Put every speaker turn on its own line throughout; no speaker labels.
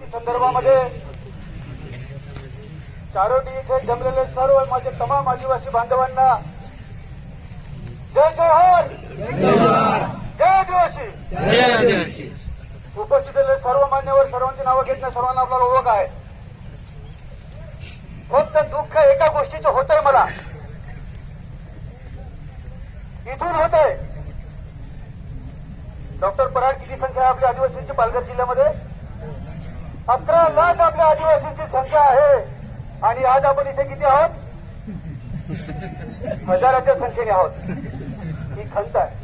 भरती संदर्भामध्ये चारोटी इथे जमलेले सर्व माझे तमाम आदिवासी बांधवांना जय जोहर! जय आदिवासी!
जय आदिवासी
उपस्थित असलेले सर्व मान्यवर सर्वांची नावं घेतल्या सर्वांना आपला ओळख आहे. फक्त दुःख एका गोष्टीचं होतंय मला. इथून होतंय. डॉक्टर पराग किती संख्या आपल्या आदिवासींची पालघर जिल्ह्यामध्ये? अकरा लाख आपल्या आदिवासींची संख्या आहे. आणि आज आपण इथे किती आहोत? हजाराच्या संख्येने आहोत. ही खंत आहे.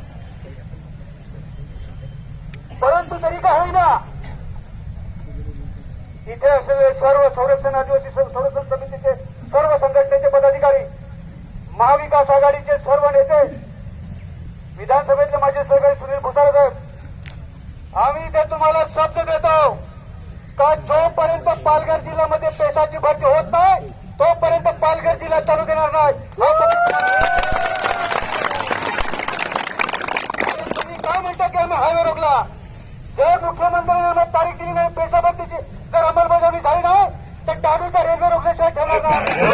परंतु तरी का होईना इथे असलेले सर्व संरक्षण आदिवासी संरक्षण समितीचे सर्व संघटनेचे पदाधिकारी महाविकास आघाडीचे सर्व नेते विधानसभेतले माझे सहकारी सुनील भुसारे साहेब आम्ही इथे तुम्हाला शब्द देतो का जोपर्यंत पालघर जिल्ह्यामध्ये पेशाची भरती होत नाही तोपर्यंत पालघर जिल्हा चालू देणार नाही. तुम्ही- काय म्हणता की आम्ही हायवे रोखला? जर मुख्यमंत्र्यांनी आम्हाला तारीख दिली नाही पेशा भरतीची जर अंमलबजावणी झाली नाही तर डाडूचा रेल्वे रोखल्याशिवाय ठेवणार नाही.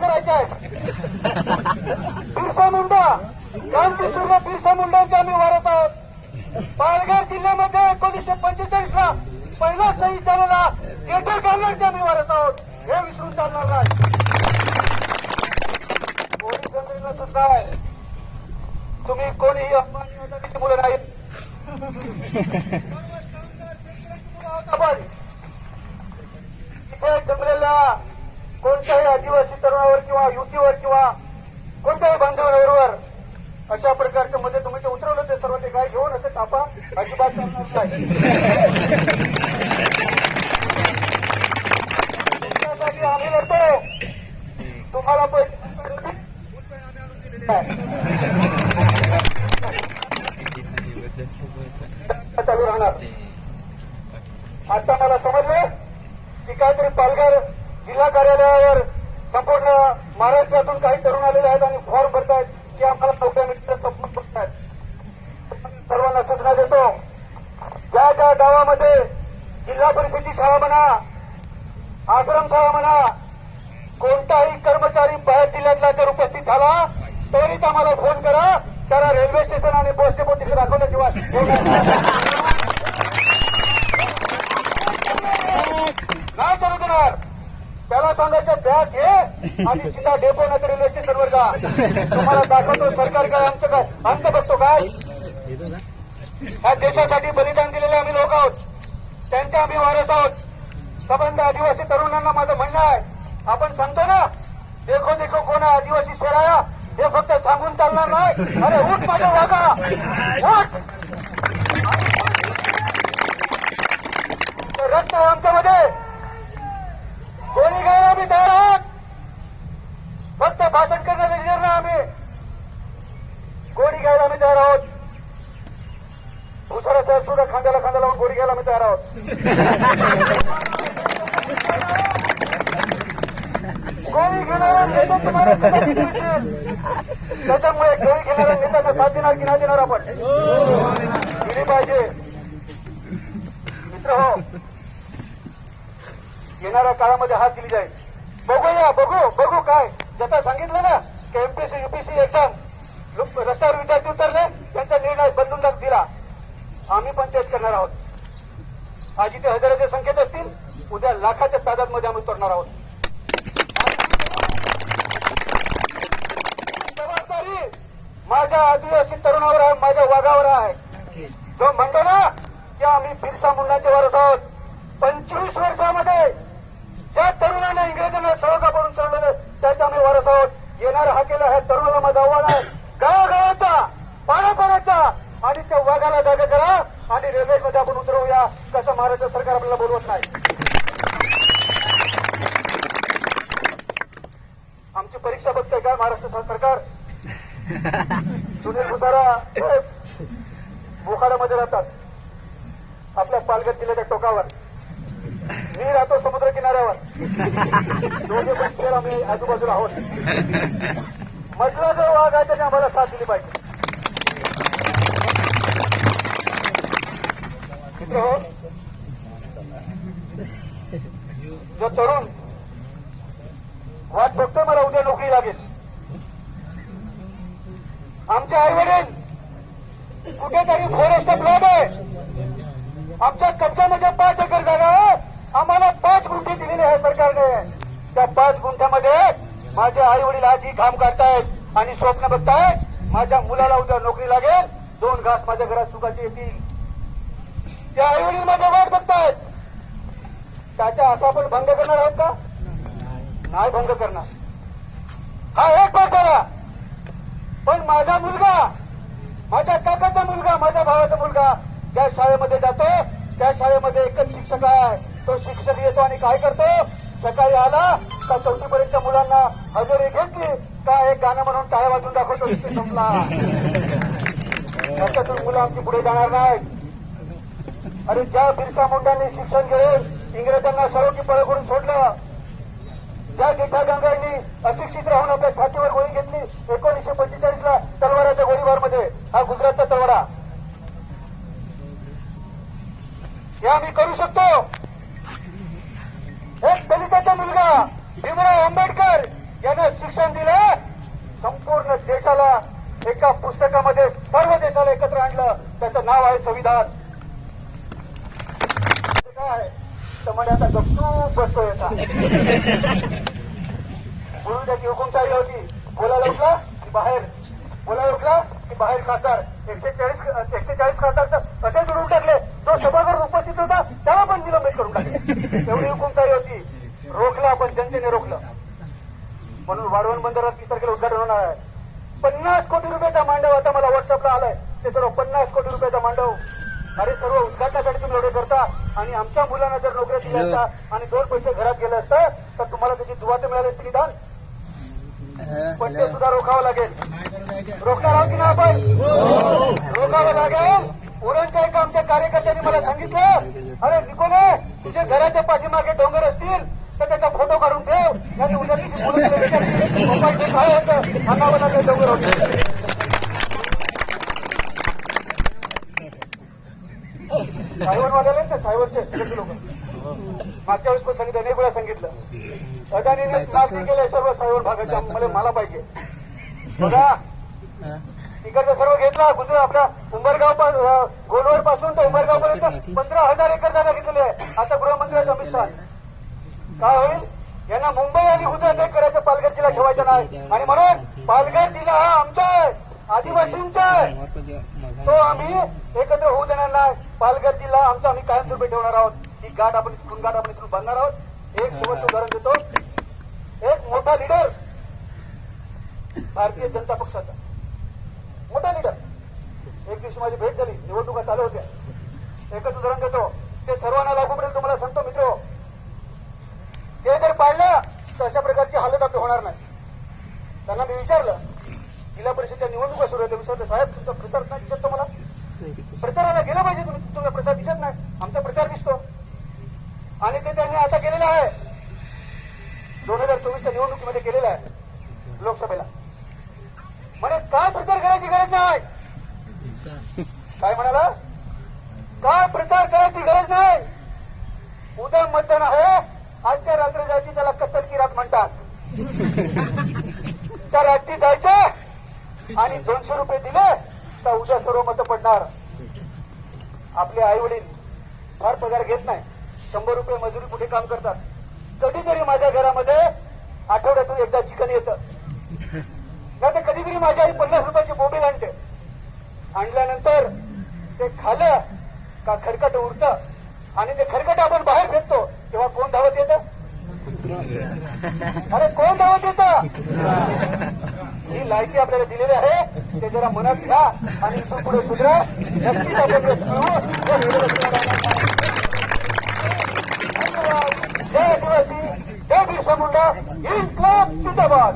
करायचे आहेत बिरसा मुंडा गांधी सूर्य बिरसा मुंडांचे आम्ही वारत आहोत. पालघर जिल्ह्यामध्ये एकोणीसशे पंचेचाळीस ला पहिला सही झालेला जेटर गार्लरचे आम्ही वारस आहोत. हे विसरून चालणार नाही. पोलीस जमिनीला सुद्धा तुम्ही कोणीही अपमानाची मुलं नाही? आपण इथे जमलेल्या कोणत्याही आदिवासी तरुणावर किंवा युतीवर किंवा कोणत्याही बांधवांवर अशा प्रकारच्या मध्ये तुम्ही ते उतरवलं ते सर्व ते काय घेऊन असे तापा. अजिबात चालणार नाही. आम्ही लढतो तुम्हाला पैसे चालू राहणार. आता मला समजलं की काहीतरी पालघर जिल्हा कार्यालयावर संपूर्ण महाराष्ट्रातून काही तरुण आलेले आहेत आणि फॉर्म भरतायत की आम्हाला नोकऱ्या मिळतात सपोर्ट करतायत सर्वांना सूचना देतो ज्या ज्या गावामध्ये जिल्हा परिषदेची शाळा म्हणा आश्रमशाळा म्हणा कोणताही कर्मचारी बाहेर जिल्ह्यातला जर उपस्थित झाला त्वरित आम्हाला फोन करा. त्याला रेल्वे स्टेशन आणि बस डेपो तिथे दाखवल्याशिवाय सोडणार नाही. करू देणार. त्याला सांगायचं बॅग घे आणि सीधा डेपो नाही रेल्वे स्टेशनवर जा. तुम्हाला दाखवतो सरकार काय आमचं काय? आमचं बघतो काय? ह्या देशासाठी बलिदान दिलेले आम्ही लोक आहोत. आम्ही वारस आहोत? संबंध आदिवासी तरुणांना माझं म्हणणं आहे. आपण सांगतो ना देखो देखो कोण आदिवासी शेराया हे फक्त सांगून चालणार नाही. अरे उठ माझ्या वागा उठ! रक्त आमच्यामध्ये गोळी घ्यायला आम्ही तयार आहोत फक्त भाषण करणारे लिडर ना आम्ही गोळी घ्यायला आम्ही तयार आहोत भुसारा साहेब सुद्धा खांद्याला खांदा लावून गोळी घ्यायला आम्ही तयार आहोत गोळी घेणारा नेता तुम्हाला त्याच्यामुळे गोळी घेणारा नेत्याचा साथ देणार की नाही देणार आपण? दिली पाहिजे. मित्र हो येणाऱ्या काळामध्ये हात दिली जाईल. बघूया बघू बघू काय. ज्याचा सांगितलं ना की एमपीसी युपीसी एक्झाम रस्त्यावर विद्यार्थी उतरले त्यांचा निर्णय बदलून दिला. आम्ही पण तेच करणार आहोत. आज इथे हजाराच्या संख्येत असतील उद्या लाखाच्या तादादमध्ये आम्ही उतरणार आहोत. जबाबदारी माझ्या आदिवासी तरुणावर आहे माझ्या वाघावर आहे. जो म्हणतो ना की आम्ही बिरसा मुंडाचे वारस आहोत. पंचवीस वर्षामध्ये ज्या तरुणाने इंग्रजांना सळका पडून चढवलं त्याचे आम्ही वारस आहोत. येणारा हा केला ह्या तरुणाला माझं आव्हान आहे. गावागावाचा पाण्यापाण्याचा आणि त्या वाघाला जागा करा. आणि रेल्वेमध्ये आपण उतरवूया. कसं महाराष्ट्र सरकार आपल्याला बोलवत नाही. आमची परीक्षा बघतंय काय महाराष्ट्र सरकार? सुनील भुसारा बोखाडामध्ये राहतात. आपल्या पालघर जिल्ह्याच्या टोकावर. मी राहतो समुद्र किनाऱ्यावर. दोघे पण खेळ आम्ही आजूबाजूला आहोत. मधला जो वाघ आहे त्याने आम्हाला साथ दिली पाहिजे. मित्र जो तरुण वाट बघतोय मला उद्या नोकरी लागेल. आमचे आई वडील कुठेतरी फॉरेस्ट प्लॉट आहे. आमच्या कब्जामध्ये पाच एकर जागा आहे. आम्हाला पाच गुंठे दिलेले आहे सरकारने. त्या पाच गुंठ्यामध्ये माझे आई वडील आजही काम करतायत आणि स्वप्न बघतायत माझ्या मुलाला उद्या नोकरी लागेल. दोन घास माझ्या घरात सुखाची येतील. त्या आईवडील माझ्या वाट बघतायत त्याच्या आता आपण भंग करणार आहोत का? नाही भंग करणार. हा एक पाठ करा. पण माझा मुलगा माझ्या काकाचा मुलगा माझ्या भावाचा मुलगा ज्या शाळेमध्ये जातो त्या शाळेमध्ये एकच शिक्षक आहे. तो शिक्षक येतो आणि काय करतो? सकाळी आला का चौथीपर्यंतच्या मुलांना हजेरी घेतली का एक गाणं म्हणून टाळ्या वाजून दाखवतो संपला. त्याच्यातून मुलं आमची पुढे जाणार नाहीत. आणि ज्या बिरसा मुंडांनी शिक्षण घेऊन इंग्रजांना सरोकी पळ करून सोडलं ज्या जेठा गंगांनी अशिक्षित राहून आपल्या छातीवर गोळी घेतली एकोणीसशे पंचेचाळीस ला तलवाराच्या गोळीबारमध्ये हा गुजरातचा तलवारा. हे आम्ही करू शकतो. एक दलिताचा मुलगा भीमराव आंबेडकर यानं शिक्षण दिलं. संपूर्ण देशाला एका पुस्तकामध्ये सर्व देशाला एकत्र आणलं. त्याचं नाव आहे संविधान. आहे तर म्हणजे आता गपचूप बसतोय याचा म्हणून त्याची हुकुमशाही होती. बोलायला उठला की बाहेर. बोलायला उठला की बाहेर खासदार एकशे चाळीस एकशे चाळीस खासदार असे जोडून टाकले. तो सभागृहात उपस्थित होता त्याला पण निलंबित करून टाकले. एवढी हुकुमशाही होती. रोखलं आपण जनतेने रोखलं. म्हणून वाढवण बंदरात तीस तारखेला उद्घाटन होणार आहे. पन्नास कोटी रुपयाचा मांडव आता मला व्हॉट्सअपला आलाय. ते सर्व पन्नास कोटी रुपयाचा मांडव. अरे सर्व उद्घाटनासाठी तुम्ही एवढे करता आणि आमच्या मुलांना जर नोकऱ्या दिल्या असता आणि दोन पैसे घरात गेले असतं तर तुम्हाला त्याची दुवा तर मिळाली असती निदान? पण ते सुद्धा रोखावं लागेल. रोखणार आहोत की ना आपण? रोखावं लागेल. उरणच्या एका आमच्या कार्यकर्त्यांनी मला सांगितलं. अरे निकोले तुझ्या घराच्या पाठीमागे डोंगर असतील तर त्याचा फोटो काढून ठेव नाही उद्या तिची मुलं तुला विचारतील, "पप्पा, इथे काय होतं अंगावर लागले डोंगर होते सायवरवाल्याला ना सायवरचे तिकडचे लोक मागच्या वेळेस पण सांगितलं? अनेक वेळा सांगितलं. अदानीने मागणी केलंय सर्व सायवर भागाच्या मला मला पाहिजे. बघा. तिकडचं सर्व घेतला. गुजरात आपल्या उंबरगाव गोलवर पासून तर उंबरगाव पर्यंत पंधरा हजार एकर जागा घेतलेली आहे. आता गृहमंत्र्याचं अमित शहा. काय होईल? यांना मुंबई आणि गुजरात एक करायचं पालघर जिल्हा ठेवायचा नाही. आणि म्हणून पालघर जिल्हा हा आमचा आहे. आदिवासींचा आहे. तो आम्ही एकत्र होऊ देणार नाही. पालघर जिल्हा आमचा आम्ही कायमस्वरूपी ठेवणार आहोत. गाठ आपण इथून गाठ आपण इथून बांधणार आहोत. एक शेवटचं उदाहरण देतो. एक मोठा लिडर भारतीय जनता पक्षाचा. मोठा लिडर एक दिवशी माझी भेट झाली. निवडणुका चालू होत्या. एकच उदाहरण देतो. ते सर्वांना लागू पडेल तुम्हाला सांगतो मित्र. ते जर पाळलं तर अशा प्रकारची हालत आपली होणार नाही. त्यांना मी विचारलं जिल्हा परिषदच्या निवडणुका सुरू आहेत. विचारलं साहेब तुमचा प्रचार नाही दिसत तुम्हाला? प्रचाराला गेलं पाहिजे तुम्ही. तुमचा प्रचार दिसत नाही. आमचा प्रचार दिसतो. आणि ते त्यांनी आता केलेलं आहे. दोन हजार चोवीसच्या निवडणुकीमध्ये केलेलं आहे. लोकसभेला. म्हणे काय प्रचार करायची गरज नाही? काय म्हणाला? काय प्रचार करायची गरज नाही? उद्या मतदान आहे. आजच्या रात्री जायची त्याला कत्तल की रात म्हणतात. त्या रात्री जायचं आणि दोनशे रुपये दिले तर उद्या सर्व मतं पडणार. आपले आई वडील फार पगार घेत नाही. शंभर रुपये मजुरी कुठे काम करतात? कधीतरी माझ्या घरामध्ये आठवड्यातून एकदा चिकन येतं. नाही तर कधीतरी माझी आई पन्नास रुपयाची बोबील आणते. आणल्यानंतर ते खालं का खरकट उरतं? आणि ते खरकट आपण बाहेर फेकतो तेव्हा कोण धावत येतं? अरे कोण धावत येतं? ही लायकी आपल्याला दिलेली आहे. ते जरा मनात घ्या आणि इथून पुढे सुधरा. नक्कीच आपण आदिवासी जय बिरसा मुंडा इन्क्लाब जिंदाबाद